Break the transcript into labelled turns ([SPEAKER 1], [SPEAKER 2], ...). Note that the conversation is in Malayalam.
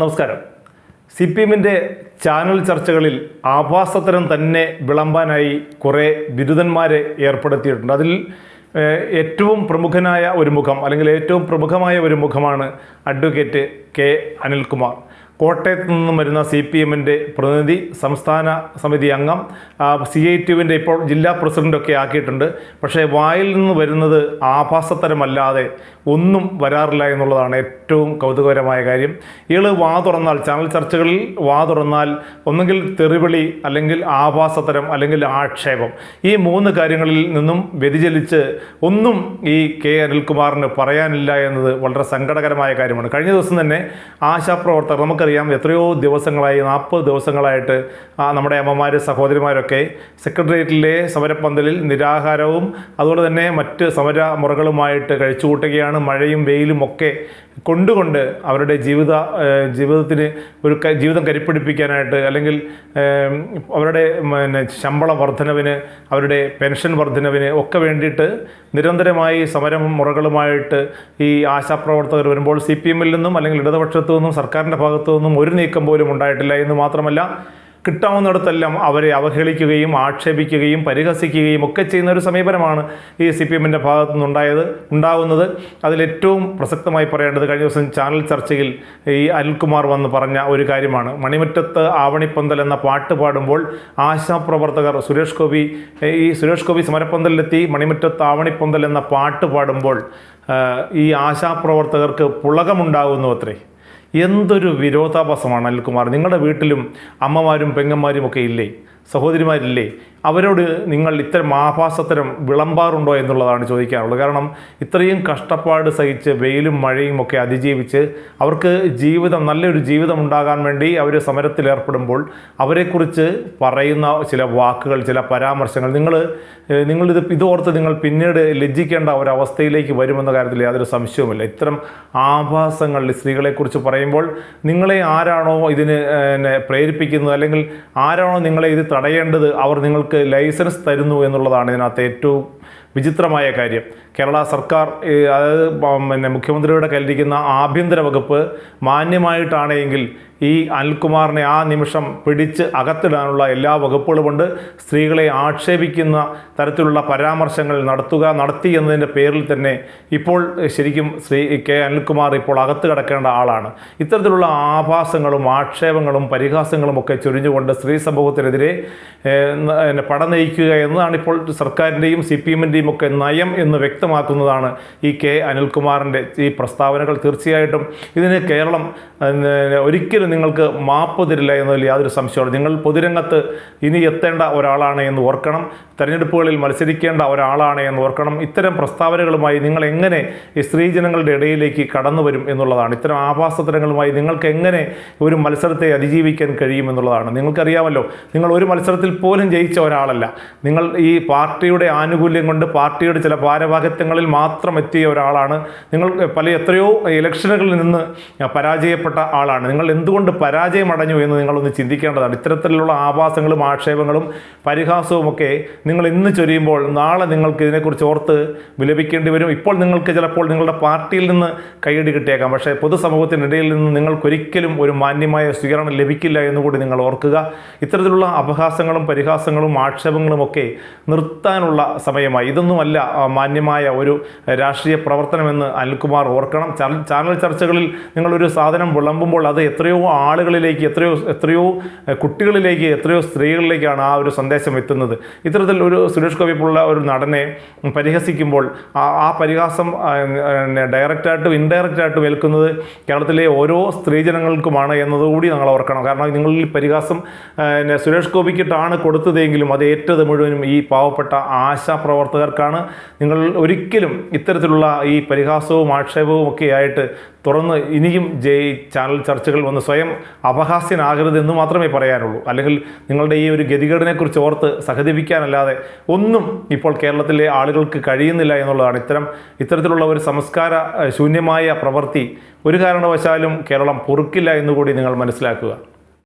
[SPEAKER 1] നമസ്കാരം. സി പി എമ്മിന്റെ ചാനൽ ചർച്ചകളിൽ ആഭാസത്തരം തന്നെ വിളമ്പാനായി കുറേ ബിരുദന്മാരെ ഏർപ്പെടുത്തിയിട്ടുണ്ട്. അതിൽ ഏറ്റവും പ്രമുഖനായ ഒരു മുഖം അല്ലെങ്കിൽ ഏറ്റവും പ്രമുഖമായ ഒരു മുഖമാണ് അഡ്വക്കേറ്റ് കെ അനിൽകുമാർ. കോട്ടയത്ത് നിന്നും വരുന്ന സി പി എമ്മിന്റെ പ്രതിനിധി സംസ്ഥാന സമിതി അംഗം സി ഐ ടിയുവിന്റെ ഇപ്പോൾ ജില്ലാ പ്രസിഡന്റൊക്കെ ആക്കിയിട്ടുണ്ട്. പക്ഷേ വായിൽ നിന്ന് വരുന്നത് ആഭാസത്തരമല്ലാതെ ഒന്നും വരാറില്ല എന്നുള്ളതാണ് ഏറ്റവും കൗതുകകരമായ കാര്യം. ഇയാൾ വാ തുറന്നാൽ ചാനൽ ചർച്ചകളിൽ വാ തുറന്നാൽ ഒന്നുകിൽ തെറിവിളി അല്ലെങ്കിൽ ആഭാസത്തരം അല്ലെങ്കിൽ ആക്ഷേപം. ഈ മൂന്ന് കാര്യങ്ങളിൽ നിന്നും വ്യതിചലിച്ച് ഒന്നും ഈ കെ അനിൽകുമാറിന് പറയാനില്ല എന്നത് വളരെ സങ്കടകരമായ കാര്യമാണ്. കഴിഞ്ഞ ദിവസം തന്നെ ആശാപ്രവർത്തകർ നമുക്കറിയാം എത്രയോ ദിവസങ്ങളായി നാൽപ്പത് ദിവസങ്ങളായിട്ട് നമ്മുടെ അമ്മമാർ സഹോദരിമാരൊക്കെ സെക്രട്ടേറിയറ്റിലെ സമരപ്പന്തലിൽ നിരാഹാരവും അതുപോലെ തന്നെ മറ്റ് സമര മുറകളുമായിട്ട് കഴിച്ചുകൂട്ടുകയാണ് മഴയും വെയിലും ഒക്കെ കൊണ്ടുകൊണ്ട് അവരുടെ ജീവിത ജീവിതത്തിന് ഒരു ജീവിതം കരിപ്പിടിപ്പിക്കാനായിട്ട് അല്ലെങ്കിൽ അവരുടെ പിന്നെ ശമ്പള വർധനവിന് അവരുടെ പെൻഷൻ വർധനവിന് ഒക്കെ വേണ്ടിയിട്ട് നിരന്തരമായി സമരം മുറകളുമായിട്ട് ഈ ആശാപ്രവർത്തകർ വരുമ്പോൾ സി പി എമ്മിൽ നിന്നും അല്ലെങ്കിൽ ഇടതുപക്ഷത്തു നിന്നും സർക്കാരിന്റെ ഭാഗത്തു നിന്നും ഒരു നീക്കം പോലും ഉണ്ടായിട്ടില്ല എന്ന് മാത്രമല്ല കിട്ടാവുന്നിടത്തെല്ലാം അവരെ അവഹേളിക്കുകയും ആക്ഷേപിക്കുകയും പരിഹസിക്കുകയും ഒക്കെ ചെയ്യുന്ന ഒരു സമീപനമാണ് ഈ സി പി എമ്മിന്റെ ഭാഗത്തു നിന്നുണ്ടായത് ഉണ്ടാകുന്നത് അതിലേറ്റവും പ്രസക്തമായി പറയേണ്ടത് കഴിഞ്ഞ ദിവസം ചാനൽ ചർച്ചയിൽ ഈ അനിൽകുമാർ വന്ന് പറഞ്ഞ ഒരു കാര്യമാണ്. മണിമുറ്റത്ത് ആവണിപ്പന്തൽ എന്ന പാട്ട് പാടുമ്പോൾ ആശാപ്രവർത്തകർ സുരേഷ് ഗോപി ഈ സുരേഷ് ഗോപി സമരപ്പന്തലിലെത്തി മണിമുറ്റത്ത് ആവണിപ്പന്തൽ എന്ന പാട്ട് പാടുമ്പോൾ ഈ ആശാപ്രവർത്തകർക്ക് പുളകമുണ്ടാകുന്നു അത്രേ. എന്തൊരു വിരോധാഭാസമാണ് അനിൽകുമാർ. നിങ്ങളുടെ വീട്ടിലും അമ്മമാരും പെങ്ങന്മാരും ഒക്കെ ഇല്ലേ? സഹോദരിമാരില്ലേ അവരോട് നിങ്ങൾ ഇത്തരം ആഭാസത്തരം വിളമ്പാറുണ്ടോ എന്നുള്ളതാണ് ചോദിക്കാനുള്ളത്. കാരണം ഇത്രയും കഷ്ടപ്പാട് സഹിച്ച് വെയിലും മഴയും ഒക്കെ അതിജീവിച്ച് അവർക്ക് ജീവിതം നല്ലൊരു ജീവിതം ഉണ്ടാകാൻ വേണ്ടി അവർ സമരത്തിൽ ഏർപ്പെടുമ്പോൾ അവരെക്കുറിച്ച് പറയുന്ന ചില വാക്കുകൾ ചില പരാമർശങ്ങൾ നിങ്ങൾ നിങ്ങളിത് ഇതോർത്ത് നിങ്ങൾ പിന്നീട് ലജ്ജിക്കേണ്ട ഒരവസ്ഥയിലേക്ക് വരുമെന്ന കാര്യത്തിൽ യാതൊരു സംശയവുമില്ല. ഇത്തരം ആഭാസങ്ങൾ ഈ സ്ത്രീകളെക്കുറിച്ച് പറയുമ്പോൾ നിങ്ങളെ ആരാണോ ഇതിന് പ്രേരിപ്പിക്കുന്നത് അല്ലെങ്കിൽ ആരാണോ നിങ്ങളെ ഇത് തടയേണ്ടത് അവർ നിങ്ങൾക്ക് ലൈസൻസ് തരുന്നു എന്നുള്ളതാണ് ഇതിനകത്ത് ഏറ്റവും വിചിത്രമായ കാര്യം. കേരള സർക്കാർ അതായത് പിന്നെ മുഖ്യമന്ത്രിയുടെ കയ്യിലിരിക്കുന്ന ആഭ്യന്തര വകുപ്പ് മാന്യമായിട്ടാണെങ്കിൽ ഈ അനിൽകുമാറിനെ ആ നിമിഷം പിടിച്ച് അകത്തിടാനുള്ള എല്ലാ വകുപ്പുകളുമുണ്ട്. സ്ത്രീകളെ ആക്ഷേപിക്കുന്ന തരത്തിലുള്ള പരാമർശങ്ങൾ നടത്തുക നടത്തി എന്നതിന്റെ പേരിൽ തന്നെ ഇപ്പോൾ ശരിക്കും ശ്രീ കെ അനിൽകുമാർ ഇപ്പോൾ അകത്ത് കിടക്കേണ്ട ആളാണ്. ഇത്തരത്തിലുള്ള ആഭാസങ്ങളും ആക്ഷേപങ്ങളും പരിഹാസങ്ങളും ഒക്കെ ചൊരിഞ്ഞുകൊണ്ട് സ്ത്രീ സമൂഹത്തിനെതിരെ പട നയിക്കുക എന്നതാണ് ഇപ്പോൾ സർക്കാരിന്റെയും സി പി എമ്മിന്റെയും ഒക്കെ നയം എന്ന് വ്യക്തമാക്കുന്നതാണ് ഈ കെ അനിൽകുമാറിന്റെ ഈ പ്രസ്താവനകൾ. തീർച്ചയായിട്ടും ഇതിന് കേരളം ഒരിക്കലും നിങ്ങൾക്ക് മാപ്പ് തരില്ല എന്നതിൽ യാതൊരു സംശയമാണ് നിങ്ങൾ പൊതുരംഗത്ത് ഇനി എത്തേണ്ട ഒരാളാണ് എന്ന് ഓർക്കണം. തെരഞ്ഞെടുപ്പുകളിൽ മത്സരിക്കേണ്ട ഒരാളാണ് എന്ന് ഓർക്കണം. ഇത്തരം പ്രസ്താവനകളുമായി നിങ്ങൾ എങ്ങനെ സ്ത്രീജനങ്ങളുടെ ഇടയിലേക്ക് കടന്നു വരും എന്നുള്ളതാണ്. ഇത്തരം ആഭാസത്തരങ്ങളുമായി നിങ്ങൾക്ക് എങ്ങനെ ഒരു മത്സരത്തെ അതിജീവിക്കാൻ കഴിയും എന്നുള്ളതാണ്. നിങ്ങൾക്കറിയാമല്ലോ നിങ്ങൾ ഒരു മത്സരത്തിൽ പോലും ജയിച്ച ഒരാളല്ല. നിങ്ങൾ ഈ പാർട്ടിയുടെ ആനുകൂല്യം കൊണ്ട് പാർട്ടിയുടെ ചില ഭാരവാഹിത്വങ്ങളിൽ മാത്രം എത്തിയ ഒരാളാണ്. നിങ്ങൾ പല എത്രയോ ഇലക്ഷനുകളിൽ നിന്ന് പരാജയപ്പെട്ട ആളാണ്. നിങ്ങൾ എന്തുകൊണ്ട് പരാജയമടഞ്ഞു എന്ന് നിങ്ങളൊന്ന് ചിന്തിക്കേണ്ടതാണ്. ഇത്തരത്തിലുള്ള ആഭാസങ്ങളും ആക്ഷേപങ്ങളും പരിഹാസവും ഒക്കെ നിങ്ങൾ ഇന്ന് ചൊരിയുമ്പോൾ നാളെ നിങ്ങൾക്ക് ഇതിനെക്കുറിച്ച് ഓർത്ത് വിലപിക്കേണ്ടി വരും. ഇപ്പോൾ നിങ്ങൾക്ക് ചിലപ്പോൾ നിങ്ങളുടെ പാർട്ടിയിൽ നിന്ന് കൈയടി കിട്ടിയേക്കാം. പക്ഷേ പൊതുസമൂഹത്തിനിടയിൽ നിന്ന് നിങ്ങൾക്കൊരിക്കലും ഒരു മാന്യമായ സ്വീകരണം ലഭിക്കില്ല എന്നുകൂടി നിങ്ങൾ ഓർക്കുക. ഇത്തരത്തിലുള്ള അപഹാസങ്ങളും പരിഹാസങ്ങളും ആക്ഷേപങ്ങളും ഒക്കെ നിർത്താനുള്ള സമയമായി ഇതൊന്നുമല്ല മാന്യമായ ഒരു രാഷ്ട്രീയ പ്രവർത്തനമെന്ന് അനിൽകുമാർ ഓർക്കണം. ചാനൽ ചർച്ചകളിൽ നിങ്ങളൊരു സാധനം വിളമ്പുമ്പോൾ അത് എത്രയോ ആളുകളിലേക്ക് എത്രയോ എത്രയോ കുട്ടികളിലേക്ക് എത്രയോ സ്ത്രീകളിലേക്കാണ് ആ ഒരു സന്ദേശം എത്തുന്നത്. ഇത്തരത്തിൽ ഒരു സുരേഷ് ഗോപി പോലുള്ള ഒരു നടനെ പരിഹസിക്കുമ്പോൾ ആ പരിഹാസം ഡയറക്റ്റായിട്ടും ഇൻഡയറക്റ്റായിട്ടും ഏൽക്കുന്നത് കേരളത്തിലെ ഓരോ സ്ത്രീജനങ്ങൾക്കുമാണ് എന്നതുകൂടി നമ്മൾ ഓർക്കണം. കാരണം നിങ്ങളിൽ പരിഹാസം സുരേഷ് ഗോപിക്കിട്ടാണ് കൊടുത്തതെങ്കിലും അത് ഏറ്റത് മുഴുവനും ഈ പാവപ്പെട്ട ആശാപ്രവർത്തകർക്കാണ് നിങ്ങൾ ഒരിക്കലും ഇത്തരത്തിലുള്ള ഈ പരിഹാസവും ആക്ഷേപവും ഒക്കെ ആയിട്ട് തുറന്ന് ഇനിയും ജയ് ചാനൽ ചർച്ചകൾ വന്ന് സ്വയം അപഹാസ്യനാകരുത് എന്ന് മാത്രമേ പറയാനുള്ളൂ. അല്ലെങ്കിൽ നിങ്ങളുടെ ഈ ഒരു ഗതികേടിനെക്കുറിച്ച് ഓർത്ത് സഹതിപ്പിക്കാനല്ലാതെ ഒന്നും ഇപ്പോൾ കേരളത്തിലെ ആളുകൾക്ക് കഴിയുന്നില്ല എന്നുള്ളതാണ്. ഇത്തരം ഇത്തരത്തിലുള്ള ഒരു സംസ്കാര ശൂന്യമായ പ്രവൃത്തി ഒരു കാരണവശാലും കേരളം പൊറുക്കില്ല എന്നുകൂടി നിങ്ങൾ മനസ്സിലാക്കുക.